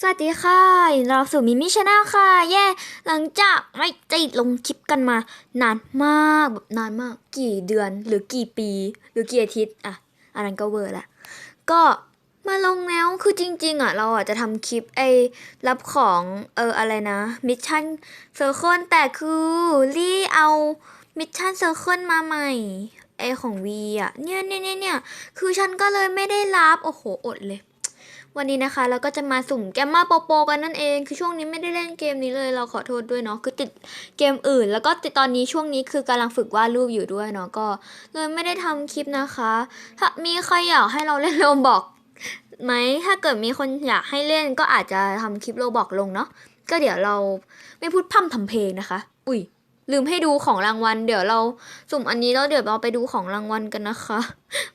สวัสดีค่ะยินดีรับสู่มิมิชาแนลค่ะเย่ หลังจากไม่ได้ลงคลิปกันมา นานมากแบบนานมาก กี่เดือนหรือกี่ปี หรือกี่อาทิตย์อะอันนั้นก็เวอร์ละ ก็มาลงแล้วคือจริง ๆอะเราอะจะทำคลิปไอ้รับของเอออะไรนะมิชชั่นเซอร์เคิลแต่คือรี่เอามิชชั่นเซอร์เคิลมาใหม่ไอของวีอะเนี่ยเนี่ยเนี่ยคือฉันก็เลยไม่ได้รับ โอ้โหอดเลย วันนี้นะคะเราก็จะมาสุ่มแกมมาโปโปกันนั่นเอง คือช่วงนี้ไม่ได้เล่นเกมนี้เลยเราขอโทษด้วยเนาะคือติดเกมอื่น แล้วก็ติดตอนนี้ช่วงนี้คือกำลังฝึกวาดรูปอยู่ด้วยเนาะก็เลยไม่ได้ทำคลิปนะคะ ถ้ามีใครอยากให้เราเล่นโรบอกไหมถ้าเกิดมีคนอยากให้เล่นก็อาจจะทำคลิปโรบอกลงเนาะก็เดี๋ยวเราไม่พูดพร่ำทำเพลงนะคะ อุ้ยลืมให้ดูของรางวัล เดี๋ยวเราสุ่มอันนี้แล้วเดี๋ยวเราไปดูของรางวัลกันนะคะ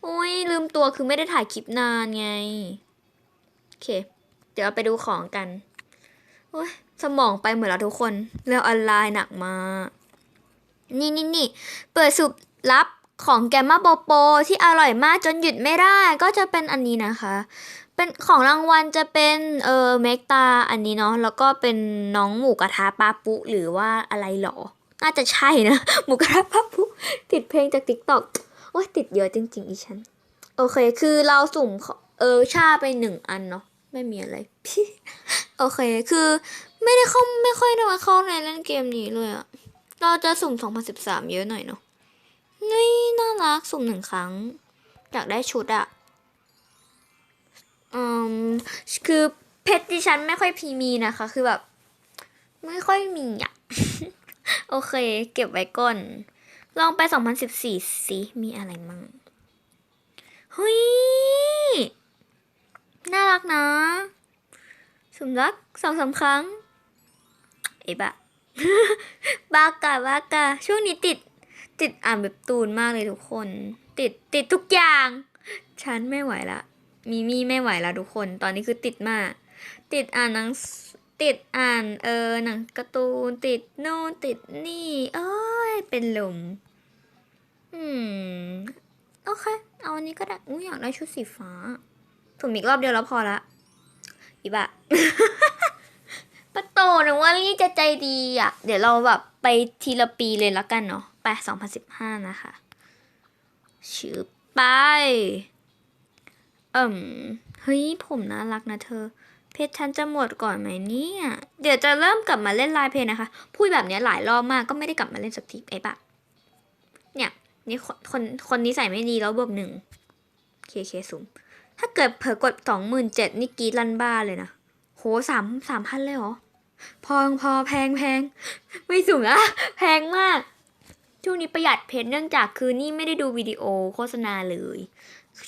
อุ้ยลืมตัวคือไม่ได้ถ่ายคลิปนานไง เค เดี๋ยวเราไปดูของกัน โอ้ยสมองไปเหมือนเราทุกคนแล้วออนไลน์หนักมากนี่นี่นี่เปิดสุบลับของแกมมาโปโป ที่อร่อยมากจนหยุดไม่ได้ก็จะเป็นอันนี้นะคะ เป็นของรางวัลจะเป็นเออเมกตาอันนี้เนาะแล้วก็เป็นน้องหมูกระทะปาปุหรือว่าอะไรหรอ น่าจะใช่นะ หมูกระทะปาปุติดเพลงจากติ๊กต็อกโอ้ยติดเยอะจริงๆอีฉัน โอเค คือเราสุ่มขอเออชาไปหนึ่งอันเนาะ ไม่มีอะไรพี่โอเค คือไม่ได้เข้าไม่ค่อยได้มาเข้าในเล่นเกมนี้เลยอะเราจะสุ่ม 2013 เยอะหน่อยเนาะนี่น่ารักสุ่มหนึ่งครั้ง อยากได้ชุดอะอืมคือเพชรดิฉันไม่ค่อยพีมีนะคะ คือแบบ ไม่ค่อยมีอะโอเค เก็บไว้ก่อน ลองไป 2014 สิ มีอะไรมั่งเฮ้ย น่ารักนะสมรักสองสามครั้ง เอ้บะบากะบากะช่วงนี้ติด ติดอ่านแบบตูนมากเลยทุกคน ติดติดทุกอย่าง ฉันไม่ไหวละ มีมี่ไม่ไหวละทุกคน ตอนนี้คือติดมาก ติดอ่านหนังสติดอ่านเออหนังการ์ตูนติดโน่นติดนี่ เอ้ยเป็นลมอืม โอเค เอาอันนี้ก็ได้อุ้ยอยากได้ชุดสีฟ้า ถุมอีกรอบเดียวแล้วพอละอีบะปะโตนะว่าลี่จะใจดีอะ เดี๋ยวเราแบบไปทีละปีเลยละกันเนาะไป2015นสิบห้านะคะชื่อไป เอิ่มเฮ้ย ผมน่ารักนะเธอ เพชรฉันจะหมดก่อนไหมเนี่ย เดี๋ยวจะเริ่มกลับมาเล่นไลน์เพลย์นะคะ พูดแบบเนี้ยหลายรอบมากก็ไม่ได้กลับมาเล่นสักทีไอ้บะเนี่ยนี่คนคนคนนี้ใส่ไม่ดีแล้วบวกหนึ่งเคเคสุ่ม ถ้าเกิดเผลอกดสองหมื่นเจ็ดนี่กีดลันบ้าเลยนะ โหสามสามพันเลยเหรอ พอพอแพงแพง ไม่สูงอะแพงมาก ช่วงนี้ประหยัดเพชรเนื่องจากคือนี่ไม่ได้ดูวิดีโอโฆษณาเลย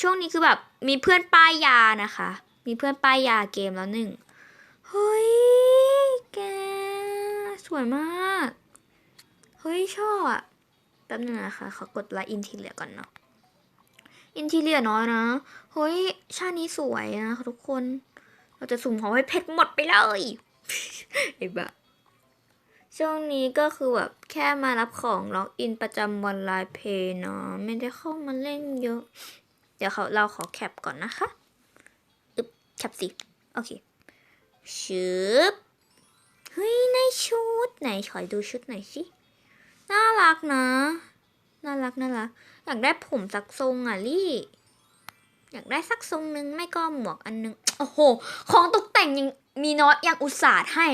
ช่วงนี้คือแบบมีเพื่อนป้ายยานะคะ มีเพื่อนป้ายยาเกมแล้วหนึ่ง เฮ้ย แก สวยมาก เฮ้ยชอบอะแป๊บนึงนะคะขอกดไลค์อินทีเลียก่อนเนาะ อินทีเลียน้อยนะ เฮ้ย ชาตินี้สวยนะทุกคน เราจะสุ่มของให้เพชรหมดไปเลยไอ้บ้าช่วงนี้ก็คือแบบแค่มารับของล็อกอินประจำวันไลน์เพย์เนาะไม่ได้เข้ามาเล่นเยอะ เดี๋ยวเขาเราขอแคปก่อนนะคะอึบแคปสิ โอเคชืบเฮ้ยในชุดไหนขอดูชุดหน่อยสิ น่ารักนะ น่ารักน่ารักอยากได้ผมสักทรงอะลี่ อยากได้สักทรงนึงไม่ก็หมวกอันนึง โอ้โห ของตกแต่งยังมีน้อยยังอุตส่าห์ให้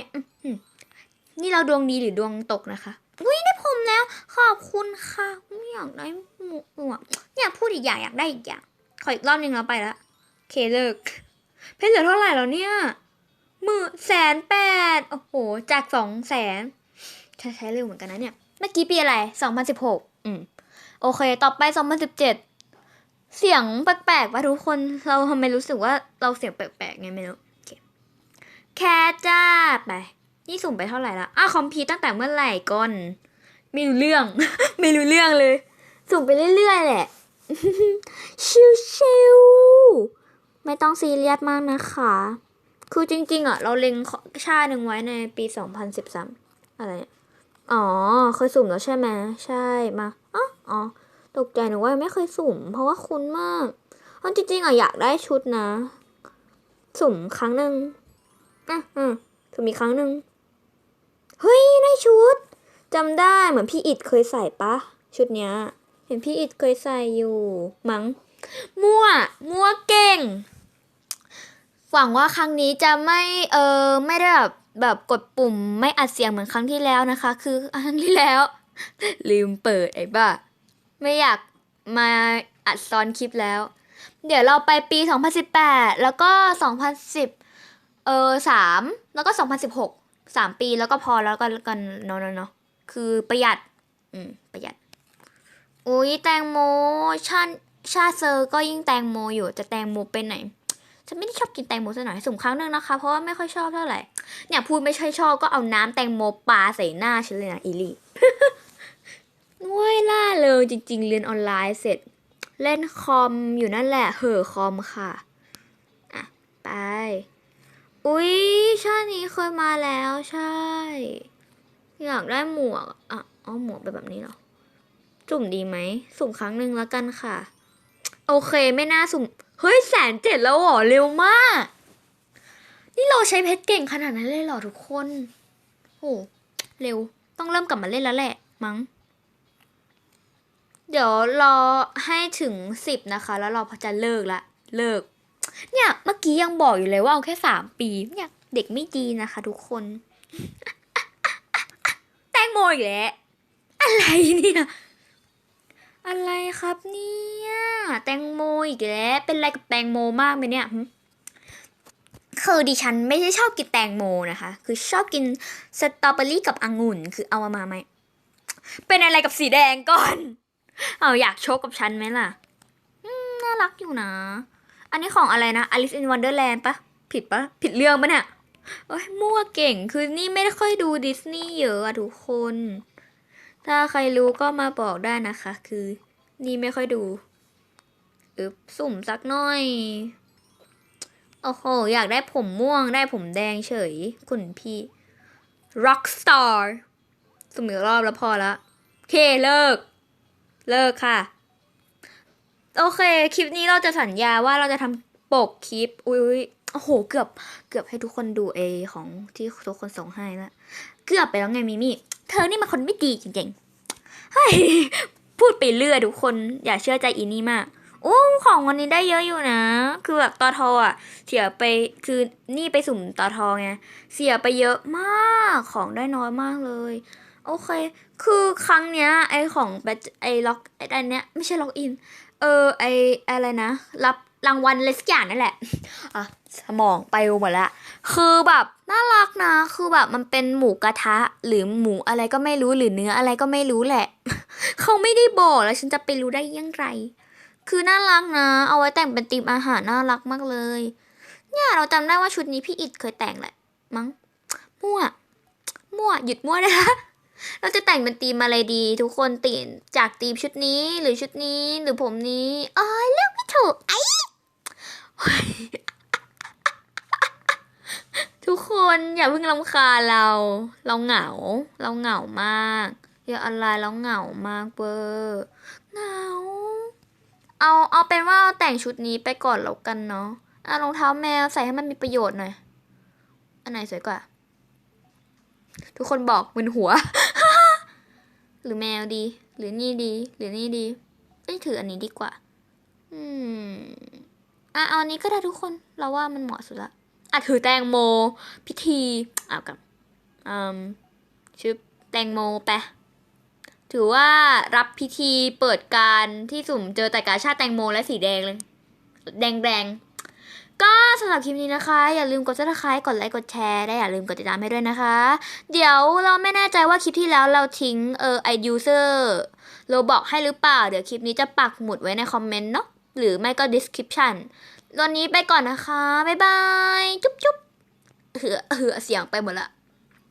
นี่เราดวงดีหรือดวงตกนะคะอุ้ยได้ผมแล้ว ขอบคุณค่ะอยอยากได้หมวกอยากพูดอีกอย่างอยากได้อีกอย่าง ขออีกรอบหนึ่งแล้วไปละเคเลิก เพชรเหลือเท่าไหร่แล้วเนี่ยหมื่นแสนแปดโอ้โห จากสองแสนใช้เร็วเหมือนกันนะเนี่ย เมื่อกี้ปีอะไรสองพันสิบหกอืม โอเค ต่อไปสองพันสิบเจ็ดเสียงแปลกๆป่ะทุกคน เราทำไมรู้สึกว่าเราเสียงแปลกๆไงไม่รู้แคทจ้าไป นี่สุ่มไปเท่าไหร่ละอ้าวคอมพิวตั้งแต่เมื่อไหร่ก่อน ไม่รู้เรื่อง ไม่รู้เรื่องเลย สุ่มไปเรื่อยๆแหละ ชิวๆไม่ต้องซีเรียสมากนะคะ คือจริง ๆอะเราเล็งชาหนึ่งไว้ในปี 2013 อะไรเนี่ยอ๋อ เคยสุ่มแล้วใช่ไหม ใช่ มาอ๋อ อ๋อตกใจหนูว่าไม่เคยสุ่ม เพราะว่าคุ้นมากเอาจริงๆอะอยากได้ชุดนะ สุ่มครั้งหนึ่งอะอืมสุ่มอีกครั้งหนึ่งเฮ้ยได้ชุดจำได้เหมือนพี่อิดเคยใส่ปะชุดเนี้ย เห็นพี่อิดเคยใส่อยู่มั้งมั่ว มั่วเก่ง หวังว่าครั้งนี้จะไม่เออไม่ได้แบบแบบกดปุ่มไม่อัดเสียงเหมือนครั้งที่แล้วนะคะ คือครั้งที่แล้ว ลืมเปิดไอ้บ้า ไม่อยากมาอัดซ้อนคลิปแล้ว เดี๋ยวเราไปปี 2018 แล้วก็ 2010 เออสามแล้วก็ 2016สามปีแล้วก็พอแล้วก็แล้วกันเนาะเนาะคือประหยัด อืม ประหยัด อุ้ยแตงโมชาชาเซอร์ก็ยิ่งแตงโมอยู่จะแตงโมไปไหนฉันไม่ได้ชอบกินแตงโมซะหน่อยสุ่มครั้งนึงนะคะ เพราะว่าไม่ค่อยชอบเท่าไหร่เนี่ยพูดไม่ใช่ชอบก็เอาน้ำแตงโมปาใส่หน้าฉันเลยนะอีลี่ งวยล่าเลยจริง ๆ เรียนออนไลน์เสร็จ เล่นคอมอยู่นั่นแหละ เห่อคอมค่ะ อะ ไป อุ๊ย ชาตินี้เคยมาแล้วใช่ อยากได้หมวก อะเอหมวกไปแบบนี้เหรอ จุ่มดีไหม สุ่มครั้งหนึ่งแล้วกันค่ะ โอเคไม่น่าสุ่ม เฮ้ยแสนเจ็ดแล้วเหรอ เร็วมาก นี่เราใช้เพชรเก่งขนาดนั้นเลยเหรอทุกคน โห เร็ว ต้องเริ่มกลับมาเล่นแล้วแหละ มั้ง เดี๋ยวรอให้ถึงสิบนะคะ แล้วเราพอจะเลิกละเลิก เนี่ยเมื่อกี้ยังบอกอยู่เลยว่าเอาแค่สามปีเนี่ยเด็กไม่ดีนะคะทุกคน แตงโมอีกแล้วอะไรเนี่ย อะไรครับเนี่ย แตงโมอีกแล้วเป็นอะไรกับแตงโมมากไหมเนี่ยคือดิฉันไม่ได้ชอบกินแตงโมนะคะ คือชอบกินสตรอเบอรี่กับองุ่น คือเอามามาไหมเป็นอะไรกับสีแดงก่อน เอาอยากโชกกับฉันไหมล่ะน่ารักอยู่นะ อันนี้ของอะไรนะ Alice in Wonderland ปะ ผิดปะ ผิดเรื่องปะเนี่ยโอ้ยมั่วเก่ง คือนี่ไม่ได้ค่อยดูดิสนีย์เยอะอะทุกคน ถ้าใครรู้ก็มาบอกได้นะคะ คือ นี่ไม่ค่อยดูอึบสุ่มสักหน่อย โอ้โห อยากได้ผมม่วง ได้ผมแดงเฉย คุณพี่ Rockstar สุ่มอีกรอบแล้วพอละ โอเค เลิก เลิกค่ะ โอเค คลิปนี้เราจะสัญญาว่าเราจะทำปกคลิป อุ้ยโอ้โห เกือบ เกือบให้ทุกคนดูเอของที่ทุกคนส่งให้ล้วเกือบไปแล้วไงมิมี่ เธอนี่มันคนไม่ดีจริงๆเฮ้ยพูดไปเรื่อยทุกคน อย่าเชื่อใจอีนี่มากโอ้ของวันนี้ได้เยอะอยู่นะ คือแบบตอทออะ เสียไป คือนี่ไปสุ่มตอทอไง เสียไปเยอะมาก ของได้น้อยมากเลย โอเค คือครั้งเนี้ย ไอของแบตไอล็อกไออันเนี้ยไม่ใช่ล็อกอิน เออไออะไรนะ รับรางวัลเลสอย่างนั่นแหละ อะ สมองไปหมดละ คือแบบน่ารักนะ คือแบบมันเป็นหมูกระทะ หรือหมูอะไรก็ไม่รู้หรือเนื้ออะไรก็ไม่รู้แหละ เขาไม่ได้บอกแล้วฉันจะไปรู้ได้ยังไง คือน่ารักนะ เอาไว้แต่งเป็นธีมอาหารน่ารักมากเลย เนี่ยเราจำได้ว่าชุดนี้พี่อิดเคยแต่งแหละ มั้ง มั่ว มั่ว หยุดมั่วนะคะ เราจะแต่งเป็นธีมอะไรดีทุกคนตีนจากธีมชุดนี้หรือชุดนี้หรือผมนี้อ๋อเลือกไม่ถูกไอ้ทุกคนอย่าเพิ่งรำคาญเรา เราเหงา เราเหงามากเยอะอะไรเราเหงามากเบอร์เหงา เอาเอาเป็นว่าเอาแต่งชุดนี้ไปก่อนแล้วกันเนาะอะรองเท้าแมวใส่ให้มันมีประโยชน์หน่อย อันไหนสวยกว่า ทุกคนบอกมึนหัว รือแมวดี หรือนี่ดี หรือนี่ดีเอ้ยถืออันนี้ดีกว่า อืมอะเอาอันนี้ก็ได้ทุกคน เราว่ามันเหมาะสุดละอะถือแตงโม พิธีอะกับอืมชื่อแตงโมไปะถือว่ารับพิธีเปิดการที่สุ่มเจอแต่กาชาติแตงโมและสีแดงเลย แดงแดง ก็สำหรับคลิปนี้นะคะ อย่าลืมกดซับสไครต์กดไลค์กดแชร์ได้อย่าลืมกดติดตามให้ด้วยนะคะ เดี๋ยวเราไม่แน่ใจว่าคลิปที่แล้วเราทิ้งเออไอยูเซอร์เราบอกให้หรือเปล่า เดี๋ยวคลิปนี้จะปักหมุดไว้ในคอมเมนต์เนาะหรือไม่ก็ description ตอนนี้ไปก่อนนะคะ บ๊ายบาย จุ๊บจุ๊บเหือเหือเสียงไปหมดละ